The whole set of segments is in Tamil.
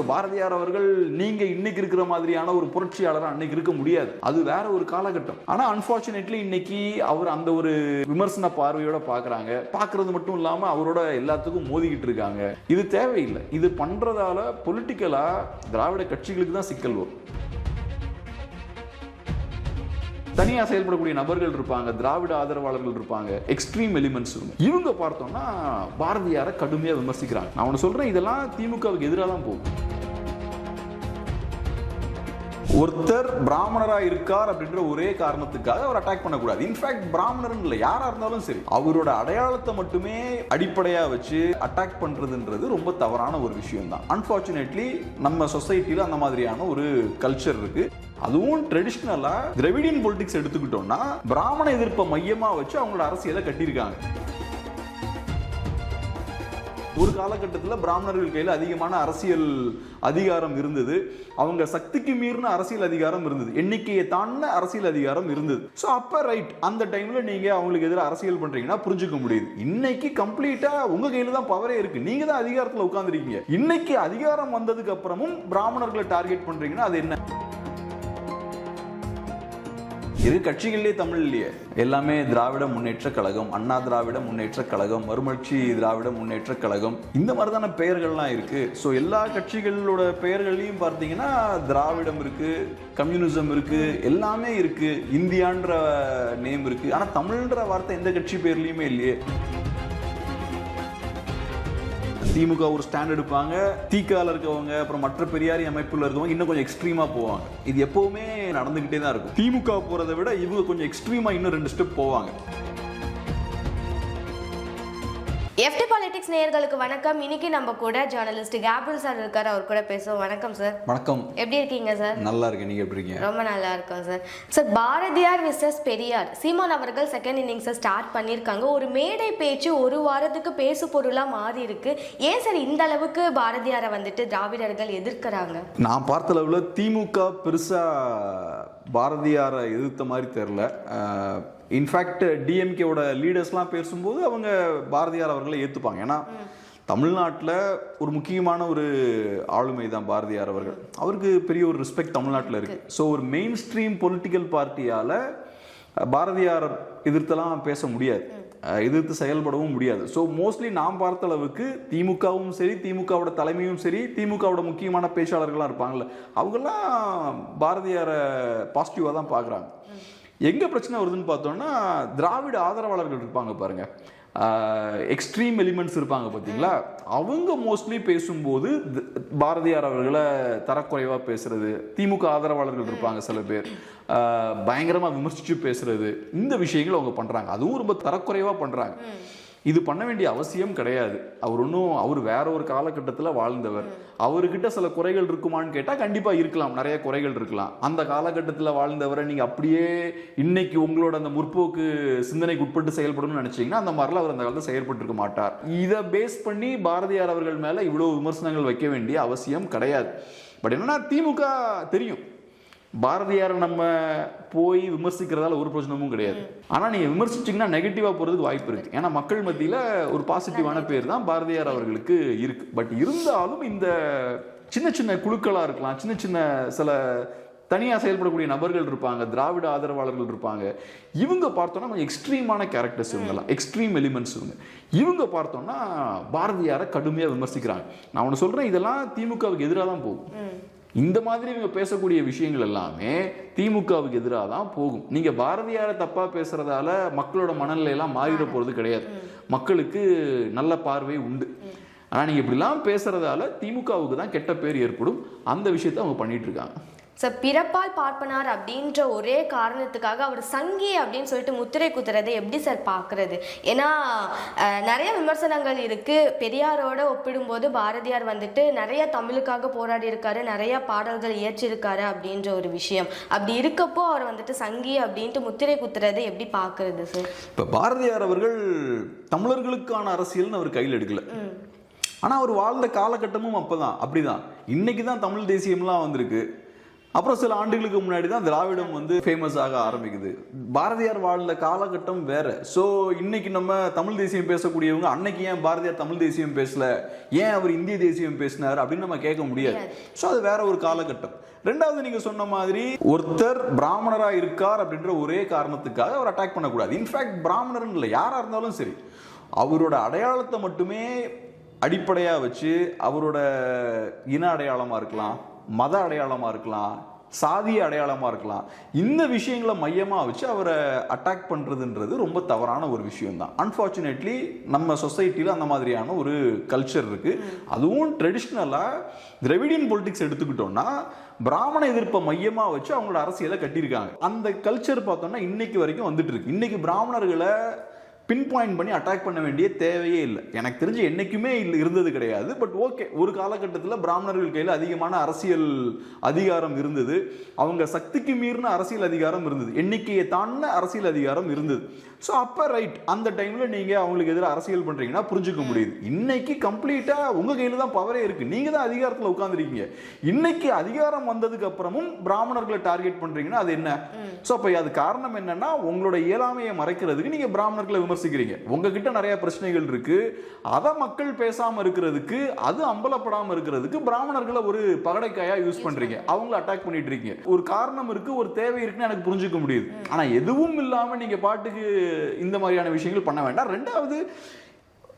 ஸோ பாரதியார் அவர்கள் நீங்க இன்னைக்கு இருக்கிற மாதிரியான ஒரு புரட்சியாளர் அன்னைக்கு இருக்க முடியாது. அது வேற ஒரு காலகட்டம். ஆனா அன்பார்ச்சுனேட்லி இன்னைக்கு அவர் அந்த ஒரு விமர்சன பார்வையோட பாக்குறாங்க. பாக்குறது மட்டும் இல்லாம அவரோட எல்லாத்துக்கும் மோதிக்கிட்டு இருக்காங்க. இது தேவையில்லை. இது பண்றதால பொலிட்டிக்கலா திராவிட கட்சிகளுக்கு தான் சிக்கல் வரும். தனியா செயல்படக்கூடிய நபர்கள் இருப்பாங்க திராவிட ஆதரவாளர்கள் இருப்பாங்க எக்ஸ்ட்ரீம் எலிமெண்ட்ஸ் இவங்க பார்த்தோம்னா பாரதியாரை கடுமையாக விமர்சிக்கிறாங்க. நான் ஒன்று சொல்றேன் இதெல்லாம் திமுகவுக்கு எதிராக தான் போகும் ஒருத்தர் பிராமணரா இருக்கார் அப்படின்ற ஒரே காரணத்துக்காக அவர் அட்டாக் பண்ணக்கூடாது. இன்ஃபேக்ட் பிராமணர் இல்லை. யாரா இருந்தாலும் சரி. அவரோட அடையாளத்தை மட்டுமே அடிப்படையா வச்சு அட்டாக் பண்றதுன்றது ரொம்ப தவறான ஒரு விஷயம் தான் அன்பார்ச்சுனேட்லி நம்ம சொசைட்டில அந்த மாதிரியான ஒரு கல்ச்சர் இருக்கு. அதுவும் ட்ரெடிஷ்னலா திரவிடியன் பொலிட்டிக்ஸ் எடுத்துக்கிட்டோம்னா பிராமண எதிர்ப்பை மையமா வச்சு அவங்களோட அரசியலை கட்டியிருக்காங்க. ஒரு காலகட்டத்தில் பிராமணர்கள் கையில் அதிகமான அரசியல் அதிகாரம் இருந்தது. அவங்க சக்திக்கு மீறின அரசியல் அதிகாரம் இருந்தது. எண்ணிக்கையை தாண்டின அரசியல் அதிகாரம் இருந்தது. ஸோ அப்போ ரைட் அந்த டைமில் நீங்கள் அவங்களுக்கு எதிராக அரசியல் பண்ணுறீங்கன்னா புரிஞ்சுக்க முடியுது. இன்னைக்கு கம்ப்ளீட்டாக உங்கள் கையில் தான் பவரே இருக்குது நீங்கள் தான் அதிகாரத்தில் உட்காந்துருக்கீங்க இன்னைக்கு அதிகாரம் வந்ததுக்கு அப்புறமும் பிராமணர்களை டார்கெட் பண்ணுறீங்கன்னா அது என்ன? இரு கட்சிகள்லேயே தமிழ் இல்லையே. எல்லாமே திராவிட முன்னேற்ற கழகம் அண்ணா திராவிட முன்னேற்ற கழகம் மறுமலர்ச்சி திராவிட முன்னேற்ற கழகம் இந்த மாதிரிதான பெயர்கள்லாம் இருக்கு. ஸோ எல்லா கட்சிகளோட பெயர்கள்லையும் பார்த்தீங்கன்னா திராவிடம் இருக்கு கம்யூனிசம் இருக்கு எல்லாமே இருக்கு. இந்தியான்ற நேம் இருக்கு. ஆனால் தமிழ்ன்ற வார்த்தை எந்த கட்சி பேர்லையுமே இல்லையே. திமுக ஒரு ஸ்டாண்ட் எடுப்பாங்க தீக்கால இருக்கவங்க அப்புறம் மற்ற பெரியாரி அமைப்புல இருக்கவங்க இன்னும் கொஞ்சம் எக்ஸ்ட்ரீமா போவாங்க. இது எப்பவுமே நடந்துகிட்டே தான் இருக்கும். திமுக போறதை விட இவங்க கொஞ்சம் எக்ஸ்ட்ரீமா இன்னும் ரெண்டு ஸ்டெப் போவாங்க. எஃப்டி பாலிடிக்ஸ் நேயர்களுக்கு வணக்கம். இன்னைக்கு நம்ம கூட ஜேர்னலிஸ்ட் கேப்ரில் சார் இருக்காரு. அவர் கூட பேசுவோம். வணக்கம் சார் வணக்கம். எப்படி இருக்கீங்க சார் நல்லா இருக்கேன். நீங்க எப்படி இருக்கீங்க? ரொம்ப நல்லா இருக்கும் sir sir Bharathiyar versus Periyar. Seeman அவர்கள் செகண்ட் இன்னிங்ஸை ஸ்டார்ட் பண்ணியிருக்காங்க. ஒரு மேடை பேச்சு ஒரு வாரத்துக்கு பேசு பொருளாக மாறி இருக்கு. ஏன் சார் இந்த அளவுக்கு பாரதியாரை வந்துட்டு திராவிடர்கள் எதிர்க்கிறாங்க? நான் பார்த்த அளவில் திமுக பெருசா பாரதியாரை எதிர்த்த மாதிரி தெரில இன்ஃபேக்ட் டிஎம்கேவோட லீடர்ஸ்லாம் பேசும்போது அவங்க பாரதியார் அவர்களை ஏற்றுப்பாங்க ஏன்னா தமிழ்நாட்டில் ஒரு முக்கியமான ஒரு ஆளுமை தான் பாரதியார் அவர்கள். அவருக்கு பெரிய ஒரு ரெஸ்பெக்ட் தமிழ்நாட்டில் இருக்கு. ஸோ ஒரு மெயின் ஸ்ட்ரீம் பொலிட்டிக்கல் பார்ட்டியால் பாரதியார் எதிர்த்தெல்லாம் பேச முடியாது. எதிர்த்து செயல்படவும் முடியாது. ஸோ மோஸ்ட்லி நான் பார்த்த அளவுக்கு திமுகவும் சரி திமுகவோட தலைமையும் சரி திமுகவோட முக்கியமான பேச்சாளர்களாக இருப்பாங்கல்ல. அவங்கெல்லாம் பாரதியாரை பாசிட்டிவாக தான் பார்க்குறாங்க எங்கே பிரச்சனை வருதுன்னு பார்த்தோம்னா திராவிட ஆதரவாளர்கள் இருப்பாங்க பாருங்கள் எக்ஸ்ட்ரீம் எலிமெண்ட்ஸ் இருப்பாங்க பார்த்தீங்களா? அவங்க மோஸ்ட்லி பேசும்போது பாரதியார் அவர்களை தரக்குறைவாக பேசுறது திமுக ஆதரவாளர்கள் இருப்பாங்க சில பேர். பயங்கரமாக விமர்சித்து பேசுறது இந்த விஷயங்கள் அவங்க பண்றாங்க. அதுவும் ரொம்ப தரக்குறைவாக பண்றாங்க. இது பண்ண வேண்டிய அவசியம் கிடையாது. அவர் ஒன்றும் அவர் வேற ஒரு காலகட்டத்தில் வாழ்ந்தவர். அவர்கிட்ட சில குறைகள் இருக்குமான்னு கேட்டால் கண்டிப்பாக இருக்கலாம். நிறைய குறைகள் இருக்கலாம். அந்த காலகட்டத்தில் வாழ்ந்தவரை நீங்கள் அப்படியே இன்னைக்கு உங்களோட அந்த முற்போக்கு சிந்தனைக்கு உட்பட்டு செயல்படணும்னு நினச்சிங்கன்னா அந்த மாதிரிலாம் அவர் அந்த காலத்தில் செயல்பட்டுருக்க மாட்டார். இதை பேஸ் பண்ணி பாரதியார் அவர்கள் மேலே இவ்வளோ விமர்சனங்கள் வைக்க வேண்டிய அவசியம் கிடையாது. பட் என்னன்னா திமுக தெரியும். பாரதியாரை நம்ம போய் விமர்சிக்கிறதால ஒரு பிரச்சனமும் கிடையாது. ஆனா நீங்க விமர்சிச்சீங்கன்னா நெகட்டிவா போறதுக்கு வாய்ப்பு இருக்கு. ஏன்னா மக்கள் மத்தியில ஒரு பாசிட்டிவான பேர் தான் பாரதியார் அவர்களுக்கு இருக்கு. பட் இருந்தாலும் இந்த சின்ன சின்ன குழுக்களா இருக்கலாம் சின்ன சின்ன சில தனியா செயல்படக்கூடிய நபர்கள் இருப்பாங்க திராவிட ஆதரவாளர்கள் இருப்பாங்க. இவங்க பார்த்தோம்னா கொஞ்சம் எக்ஸ்ட்ரீமான கேரக்டர்ஸ் இவங்கெல்லாம் எக்ஸ்ட்ரீம் எலிமெண்ட்ஸ் இவங்க. இவங்க பார்த்தோம்னா பாரதியாரை கடுமையா விமர்சிக்கிறாங்க. நான் ஒன்று சொல்றேன் இதெல்லாம் திமுகவுக்கு எதிராக தான் போகும் இந்த மாதிரி இவங்க பேசக்கூடிய விஷயங்கள் எல்லாமே திமுகவுக்கு எதிராக தான் போகும். நீங்கள் பாரதியாரை தப்பாக பேசுகிறதால மக்களோட மனநிலை எல்லாம் மாறிட போகிறது கிடையாது. மக்களுக்கு நல்ல பார்வை உண்டு. ஆனால் நீங்கள் இப்படிலாம் பேசுகிறதால திமுகவுக்கு தான் கெட்ட பேர் ஏற்படும். அந்த விஷயத்தை அவங்க பண்ணிகிட்ருக்காங்க சார் பிறப்பால் பார்ப்பனார் அப்படின்ற ஒரே காரணத்துக்காக அவர் சங்கி அப்படின்னு சொல்லிட்டு முத்திரை குத்துறதை எப்படி சார் பார்க்கறது? ஏன்னா நிறைய விமர்சனங்கள் இருக்கு. பெரியாரோட ஒப்பிடும்போது பாரதியார் வந்துட்டு நிறைய தமிழுக்காக போராடி இருக்காரு நிறைய பாடல்கள் இயற்றிருக்காரு அப்படின்ற ஒரு விஷயம். அப்படி இருக்கப்போ அவர் வந்துட்டு சங்கி அப்படின்ட்டு முத்திரை குத்துறதை எப்படி பார்க்கறது சார்? இப்ப பாரதியார் அவர்கள் தமிழர்களுக்கான அரசியல்னு அவர் கையில் எடுக்கல. ஆனா அவர் வாழ்ந்த காலகட்டமும் அப்பதான் அப்படிதான். இன்னைக்கு தான் தமிழ் தேசியம்லாம் வந்திருக்கு. அப்புறம் சில ஆண்டுகளுக்கு முன்னாடி தான் திராவிடம் வந்து ஃபேமஸ் ஆக ஆரம்பிக்குது. பாரதியார் வாழ்ந்த காலகட்டம் வேற. ஸோ இன்னைக்கு நம்ம தமிழ் தேசியம் பேசக்கூடியவங்க அன்னைக்கு ஏன் பாரதியார் தமிழ் தேசியம் பேசல? ஏன் அவர் இந்திய தேசியம் பேசினார் அப்படின்னு நம்ம கேட்க முடியாது. ஸோ அது வேற ஒரு காலகட்டம். ரெண்டாவது நீங்க சொன்ன மாதிரி ஒருத்தர் பிராமணரா இருக்கார் அப்படின்ற ஒரே காரணத்துக்காக அவர் அட்டாக் பண்ணக்கூடாது. இன்ஃபேக்ட் பிராமணர்னு இல்லை யாரா இருந்தாலும் சரி. அவரோட அடையாளத்தை மட்டுமே அடிப்படையா வச்சு அவரோட இன அடையாளமா இருக்கலாம். மத அடையாளமாக இருக்கலாம் சாதிய அடையாளமாக இருக்கலாம். இந்த விஷயங்களை மையமாக வச்சு அவரை அட்டாக் பண்ணுறதுன்றது ரொம்ப தவறான ஒரு விஷயம் தான் நம்ம சொசைட்டியில் அந்த மாதிரியான ஒரு கல்ச்சர் இருக்குது அதுவும் ட்ரெடிஷ்னலாக திரவிடியன் பொலிட்டிக்ஸ் எடுத்துக்கிட்டோம்னா பிராமண எதிர்ப்பை மையமாக வச்சு அவங்களோட அரசியலை கட்டியிருக்காங்க. அந்த கல்ச்சர் பார்த்தோம்னா இன்னைக்கு வரைக்கும் வந்துட்டு இருக்கு. இன்னைக்கு பிராமணர்களை பின் பாயிண்ட் பண்ணி அட்டாக் பண்ண வேண்டிய தேவையே இல்லை. எனக்கு தெரிஞ்சு என்னைக்குமே இல்லை இருந்தது கிடையாது. பட் ஓகே ஒரு காலகட்டத்தில் பிராமணர்கள் கையில் அதிகமான அரசியல் அதிகாரம் இருந்தது. அவங்க சக்திக்கு மீறின அரசியல் அதிகாரம் இருந்தது. எண்ணிக்கையை தாண்டின அரசியல் அதிகாரம் இருந்தது. ஸோ அப்போ ரைட் அந்த டைமில் நீங்கள் அவங்களுக்கு எதிராக அரசியல் பண்ணுறீங்கன்னா புரிஞ்சுக்க முடியுது. இன்னைக்கு கம்ப்ளீட்டாக உங்கள் கையில் தான் பவரே இருக்குது நீங்கள் தான் அதிகாரத்தில் உட்காந்துருக்கீங்க இன்னைக்கு அதிகாரம் வந்ததுக்கு அப்புறமும் பிராமணர்களை டார்கெட் பண்ணுறீங்கன்னா அது என்ன? ஸோ அப்போ அது காரணம் என்னன்னா உங்களோட இயலாமையை மறைக்கிறதுக்கு நீங்கள் பிராமணர்களை விமர்சிக்கிறீங்க உங்ககிட்ட நிறைய பிரச்சனைகள் இருக்கு. அதை மக்கள் பேசாம இருக்கிறதுக்கு அது அம்பலப்படாம இருக்கிறதுக்கு பிராமணர்களை ஒரு பகடைக்காயா யூஸ் பண்றீங்க. அவங்கள அட்டாக் பண்ணிட்டு இருக்கீங்க. ஒரு காரணம் இருக்கு ஒரு தேவை இருக்குன்னு எனக்கு புரிஞ்சுக்க முடியுது. ஆனா எதுவும் இல்லாம நீங்க பாட்டுக்கு இந்த மாதிரியான விஷயங்கள் பண்ண வேண்டாம். ரெண்டாவது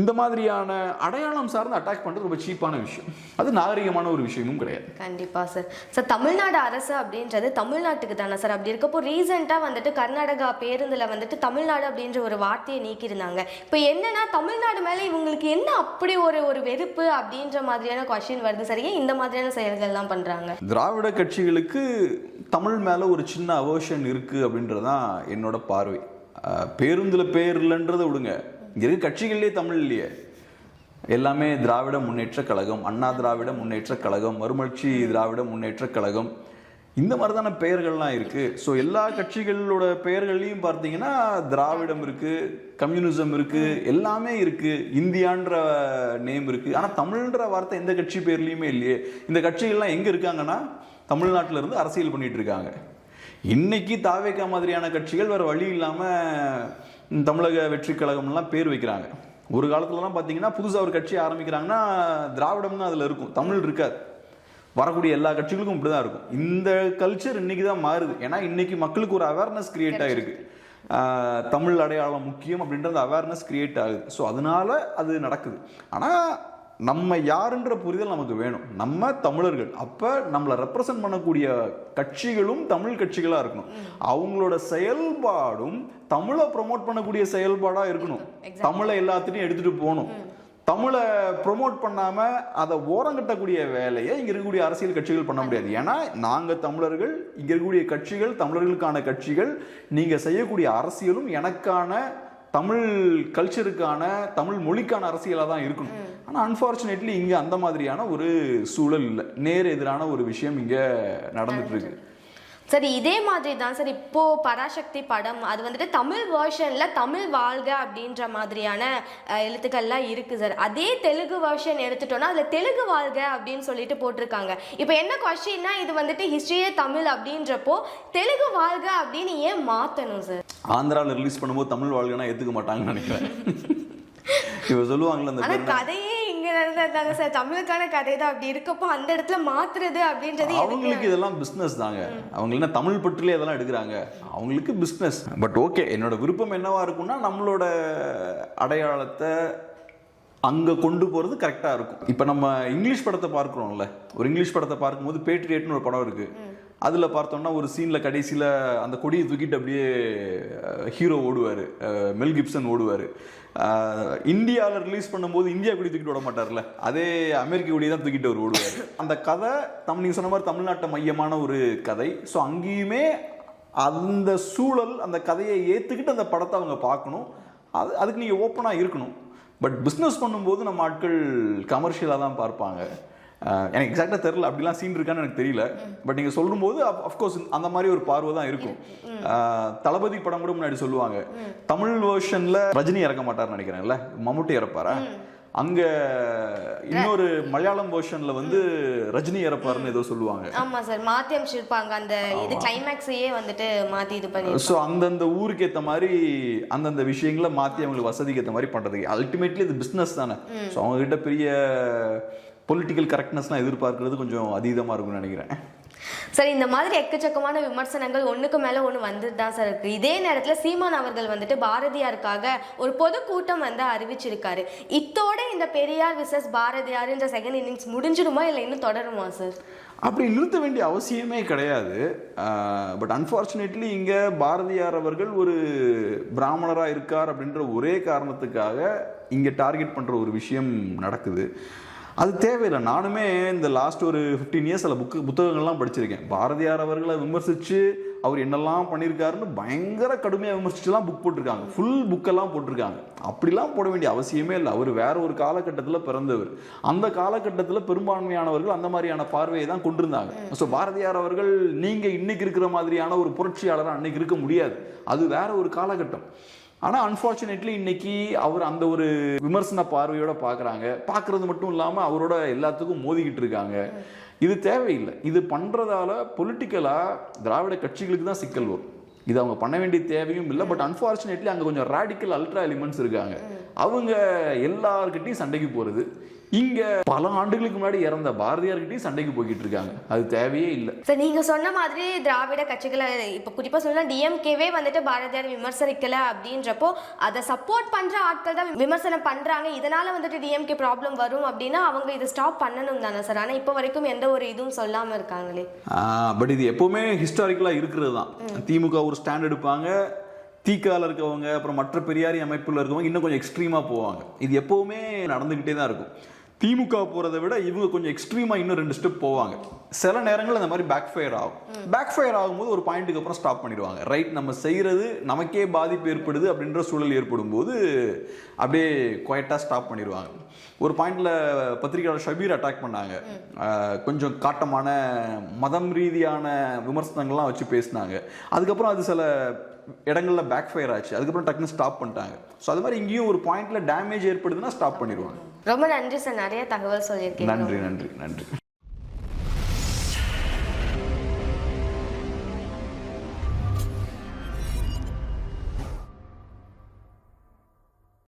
இந்த மாதிரியான அடையாளம் சார்ந்து அட்டாக் பண்றது ரொம்ப சீப்பான விஷயம். அது நாகரிகமான ஒரு விஷயமும் கிடையாது. கண்டிப்பா சார் சார் தமிழ்நாடு அரசு அப்படின்றது தமிழ்நாட்டுக்கு தானே சார் அப்படி இருக்கப்போ ரீசெண்டாக வந்துட்டு கர்நாடகா பேருந்துல வந்துட்டு தமிழ்நாடு அப்படின்ற ஒரு வார்த்தையை நீக்கியிருந்தாங்க. இப்போ என்னன்னா தமிழ்நாடு மேலே இவங்களுக்கு என்ன அப்படி ஒரு ஒரு வெறுப்பு அப்படின்ற மாதிரியான கொஷின் வருது சார் ஏன் இந்த மாதிரியான செயல்கள்லாம் பண்றாங்க? திராவிட கட்சிகளுக்கு தமிழ் மேல ஒரு சின்ன அவர்ஷன் இருக்கு அப்படின்றதான் என்னோட பார்வை. பேருந்துல பேர் இல்லைன்றதை விடுங்க. இங்கே இருக்க கட்சிகள்லேயே தமிழ் இல்லையே. எல்லாமே திராவிட முன்னேற்ற கழகம் அண்ணா திராவிட முன்னேற்ற கழகம் மறுமலர்ச்சி திராவிட முன்னேற்ற கழகம். இந்த மாதிரிதான பெயர்கள்லாம் இருக்குது ஸோ எல்லா கட்சிகளோட பெயர்கள்லையும் பார்த்தீங்கன்னா திராவிடம் இருக்குது கம்யூனிசம் இருக்குது எல்லாமே இருக்குது இந்தியான்ற நேம் இருக்குது ஆனால் தமிழ்ன்ற வார்த்தை எந்த கட்சி பேர்லேயுமே இல்லையே. இந்த கட்சிகள்லாம் எங்கே இருக்காங்கன்னா தமிழ்நாட்டிலேருந்து அரசியல் பண்ணிகிட்டு இருக்காங்க. இன்னைக்கு தாவேக்கா மாதிரியான கட்சிகள் வேறு வழி இல்லாமல் தமிழக வெற்றி கழகம்லாம் பேர் வைக்கிறாங்க. ஒரு காலத்துலலாம் பார்த்தீங்கன்னா புதுசாக ஒரு கட்சி ஆரம்பிக்கிறாங்கன்னா திராவிடம்னு அதில் இருக்கும். தமிழ் இருக்காது. வரக்கூடிய எல்லா கட்சிகளுக்கும் இப்படிதான் இருக்கும். இந்த கல்ச்சர் இன்னைக்கு தான் மாறுது. ஏன்னா இன்னைக்கு மக்களுக்கு ஒரு அவேர்னஸ் கிரியேட் ஆகிருக்கு தமிழ் அடையாளம் முக்கியம் அப்படின்றது அவேர்னஸ் கிரியேட் ஆகுது. ஸோ அதனால அது நடக்குது. ஆனால் நம்ம யாருன்ற புரிதல் நமக்கு வேணும். நம்ம தமிழர்கள். அப்ப நம்மளை ரெப்ரசன்ட் பண்ணக்கூடிய கட்சிகளும் தமிழ் கட்சிகளா இருக்கணும். அவங்களோட செயல்பாடும் தமிழை ப்ரோமோட் பண்ணக்கூடிய செயல்பாடா இருக்கணும். தமிழை எல்லாத்தையும் எடுத்துட்டு போகணும். தமிழை ப்ரோமோட் பண்ணாம அதை ஓரங்கட்டக்கூடிய வேலையை இங்க இருக்கக்கூடிய அரசியல் கட்சிகள் பண்ண முடியாது. ஏன்னா நாங்க தமிழர்கள் இங்க இருக்கக்கூடிய கட்சிகள் தமிழர்களுக்கான கட்சிகள் நீங்க செய்யக்கூடிய அரசியலும் எனக்கான தமிழ் கல்ச்சருக்கான தமிழ் மொழிக்கான அரசியலாக தான் இருக்கணும். ஆனா அன்பார்ச்சுனேட்லி இங்க அந்த மாதிரியான ஒரு சூழல் இல்லை. நேர் எதிரான ஒரு விஷயம் இங்க நடந்துட்டு இருக்கு சரி இதே மாதிரி தான் சார் இப்போ பராசக்தி படம் அது வந்துட்டு தமிழ் வேர்ஷன்ல தமிழ் வாழ்க அப்படின்ற மாதிரியான எழுத்துக்கள்லாம் இருக்கு சார் அதே தெலுங்கு வேர்ஷன் எடுத்துட்டோம்னா அதுல தெலுங்கு வாழ்க அப்படின்னு சொல்லிட்டு போட்டிருக்காங்க. இப்போ என்ன கொஸ்டின்னா இது வந்துட்டு ஹிஸ்டரியே தமிழ் அப்படின்றப்போ தெலுங்கு வாழ்க அப்படின்னு ஏன் மாத்தணும் சார் ஆந்திரால ரிலீஸ் பண்ணும்போது தமிழ் வாழ்க்கைனா ஏத்துக்க மாட்டாங்கன்னு நினைக்கிறேன். இவ சொல்லுவாங்கல்ல அந்த கதையே இங்க நடந்ததாங்க சார். தமிழுக்கான கதை தான் அப்படி இருக்கப்போ அந்த இடத்துல மாத்துறது அப்படின்றது அவங்களுக்கு இதெல்லாம் பிஸ்னஸ் தாங்க. அவங்க என்ன தமிழ் பற்றிலே இதெல்லாம் எடுக்கிறாங்க. அவங்களுக்கு பிஸ்னஸ் பட் ஓகே என்னோட விருப்பம் என்னவா இருக்கும்னா நம்மளோட அடையாளத்தை அங்க கொண்டு போறது கரெக்டா இருக்கும். இப்போ நம்ம இங்கிலீஷ் படத்தை பார்க்குறோம்ல. ஒரு இங்கிலீஷ் படத்தை பார்க்கும்போது பேட்ரியட்னு ஒரு படம் இருக்கு. அதில் பார்த்தோம்னா ஒரு சீனில் கடைசியில் அந்த கொடியை தூக்கிட்டு அப்படியே ஹீரோ ஓடுவார். Mel Gibson ஓடுவார். இந்தியாவில் ரிலீஸ் பண்ணும்போது இந்தியா கொடி தூக்கிட்டு ஓட மாட்டார்ல. அதே அமெரிக்க கொடியை தான் தூக்கிட்டு அவர் ஓடுவார். அந்த கதை தம் நீங்கள் சொன்ன மாதிரி தமிழ்நாட்டை மையமான ஒரு கதை. ஸோ அங்கேயுமே அந்த சூழல் அந்த கதையை ஏற்றுக்கிட்டு அந்த படத்தை அவங்க பார்க்கணும். அது அதுக்கு நீங்கள் ஓப்பனாக இருக்கணும். பட் பிஸ்னஸ் பண்ணும்போது நம்ம ஆட்கள் கமர்ஷியலாக தான் பார்ப்பாங்க. எனக்கு எக்ஸாக்டாக தெரில அப்படிலாம் சீன் இருக்கான்னு எனக்கு தெரியல. பட் நீங்கள் சொல்லும்போது அஃப்கோர்ஸ் அந்த மாதிரி ஒரு பார்வை தான் இருக்கும். தளபதி படம் கூட முன்னாடி சொல்லுவாங்க. தமிழ் வேர்ஷனில் ரஜினி இறக்க மாட்டார்னு நினைக்கிறேன்ல மம்முட்டி இறப்பாரா? அங்க இன்னொரு மலையாளம் வெர்ஷன்ல வந்து ரஜினி இறப்பாருன்னு ஏதோ சொல்லுவாங்க. ஆமா சார் மாத்தி அமைச்சிருப்பாங்க. அந்த இது கிளைமேக்ஸையே வந்துட்டு மாத்தி இது பண்ணி ஸோ அந்தந்த ஊருக்கு ஏற்ற மாதிரி அந்தந்த விஷயங்களை மாற்றி அவங்களுக்கு வசதிக்கு ஏற்ற மாதிரி பண்ணுறதுக்கு அல்டிமேட்லி இது பிஸ்னஸ் தானே. ஸோ அவங்ககிட்ட பெரிய பொலிட்டிக்கல் கரெக்ட்னஸ்லாம் எதிர்பார்க்கறது கொஞ்சம் அதீதமாக இருக்கும்னு நினைக்கிறேன். சார் இந்த மாதிரி எக்கச்சக்கமான விமர்சனங்கள் ஒண்ணுக்கு மேல ஒண்ணு வந்துட்டு தான் சார் இருக்கு. இதே நேரத்துல சீமான் அவர்கள் வந்துட்டு பாரதியாருக்காக ஒரு பொதுக்கூட்டம் வந்து அறிவிச்சிருக்காரு. இத்தோட இந்த பெரியார் விசஸ் பாரதியார்ன்ற செகண்ட் இன்னிங்ஸ் முடிஞ்சிடுமா இல்லை இன்னும் தொடருமா சார்? அப்படி நிறுத்த வேண்டிய அவசியமே கிடையாது. பட் அன்ஃபார்ச்சுனேட்லி இங்கே பாரதியார் அவர்கள் ஒரு பிராமணராக இருக்கார் அப்படின்ற ஒரே காரணத்துக்காக இங்கே டார்கெட் பண்ணுற ஒரு விஷயம் நடக்குது. அது தேவையில்லை. நானுமே இந்த லாஸ்ட் ஒரு ஃபிஃப்டீன் இயர்ஸ் அதில் புக்கு புத்தகங்கள்லாம் படிச்சிருக்கேன். பாரதியார் அவர்களை விமர்சித்து அவர் என்னெல்லாம் பண்ணியிருக்காருன்னு பயங்கர கடுமையாக விமர்சிச்சுலாம் புக் போட்டிருக்காங்க. ஃபுல் புக்கெல்லாம் போட்டிருக்காங்க. அப்படிலாம் போட வேண்டிய அவசியமே இல்லை. அவர் வேற ஒரு காலகட்டத்தில் பிறந்தவர். அந்த காலகட்டத்தில் பெரும்பான்மையானவர்கள் அந்த மாதிரியான பார்வையை தான் கொண்டிருந்தாங்க. ஸோ பாரதியார் அவர்கள் நீங்கள் இன்னைக்கு இருக்கிற மாதிரியான ஒரு புரட்சியாளராக அன்னைக்கு இருக்க முடியாது. அது வேற ஒரு காலகட்டம். ஆனால் அன்ஃபார்ச்சுனேட்லி இன்னைக்கு அவர் அந்த ஒரு விமர்சன பார்வையோட பார்க்குறாங்க பார்க்கறது மட்டும் இல்லாமல் அவரோட எல்லாத்துக்கும் மோதிக்கிட்டு இருக்காங்க. இது தேவையில்லை. இது பண்ணுறதால பொலிட்டிக்கலாக திராவிட கட்சிகளுக்கு தான் சிக்கல் வரும். இது அவங்க பண்ண வேண்டிய தேவையும் இல்லை. பட் அன்ஃபார்ச்சுனேட்லி அங்கே கொஞ்சம் ராடிக்கல் அல்ட்ரா எலிமெண்ட்ஸ் இருக்காங்க. அவங்க எல்லார்கிட்டையும் சண்டைக்கு போகிறது இங்கே பல ஆண்டுகளுக்கு முன்னாடி இறந்த பாரதியார்கிட்டையும் சண்டைக்கு போய்கிட்டு இருக்காங்க அது தேவையே இல்லை. சார் நீங்க சொன்ன மாதிரி திராவிட கட்சிகளை இப்ப குறிப்பா சொல்லலாம் டிஎம்கேவே வந்துட்டு பாரதியார் விமர்சனிக்கல அப்படின்றப்போ அதை சப்போர்ட் பண்ற ஆட்கள் தான் விமர்சனம் பண்றாங்க. இதனால வந்துட்டு டிஎம்கே ப்ராப்ளம் வரும் அப்படின்னா அவங்க இதை ஸ்டாப் பண்ணணும் தானே சார். ஆனா இப்போ வரைக்கும் எந்த ஒரு இதுவும் சொல்லாம இருக்காங்களே. பட் இது எப்பவுமே ஹிஸ்டாரிக்கலாக இருக்கிறது தான். திமுக ஒரு ஸ்டாண்ட் எடுப்பாங்க. தீக்கால இருக்கவங்க அப்புறம் மற்ற பெரியாரி அமைப்பில் இருக்கவங்க இன்னும் கொஞ்சம் எக்ஸ்ட்ரீமாக போவாங்க. இது எப்பவுமே நடந்துக்கிட்டே தான் இருக்கும். திமுக போகிறத விட இவங்க கொஞ்சம் எக்ஸ்ட்ரீமாக இன்னும் ரெண்டு ஸ்டெப் போவாங்க. சில நேரங்கள் அந்த மாதிரி பேக் ஃபயர் ஆகும். பேக் ஃபயர் ஆகும்போது ஒரு பாயிண்ட்டுக்கு அப்புறம் ஸ்டாப் பண்ணிடுவாங்க. ரைட் நம்ம செய்கிறது நமக்கே பாதிப்பு ஏற்படுது அப்படின்ற சூழல் ஏற்படும் போது அப்படியே குவைட்டாக ஸ்டாப் பண்ணிடுவாங்க. ஒரு பாயிண்ட்ல பத்திரிகையாளர் ஷபீர் அட்டாக் பண்ணாங்க. கொஞ்சம் காட்டமான மதம் ரீதியான விமர்சனங்கள்லாம் வச்சு பேசினாங்க. அதுக்கப்புறம் அது சில இடங்கள்ல பேக் ஃபயர் ஆச்சு. அதுக்கப்புறம் டக்குன்னு ஸ்டாப் பண்ணிட்டாங்க. ஸோ அது மாதிரி இங்கேயும் ஒரு பாயிண்ட்ல டேமேஜ் ஏற்படுதுன்னா ஸ்டாப் பண்ணிடுவாங்க. ரொம்ப நன்றி சார். நிறைய தகவல் சொல்லியிருக்கீங்க. நன்றி நன்றி நன்றி.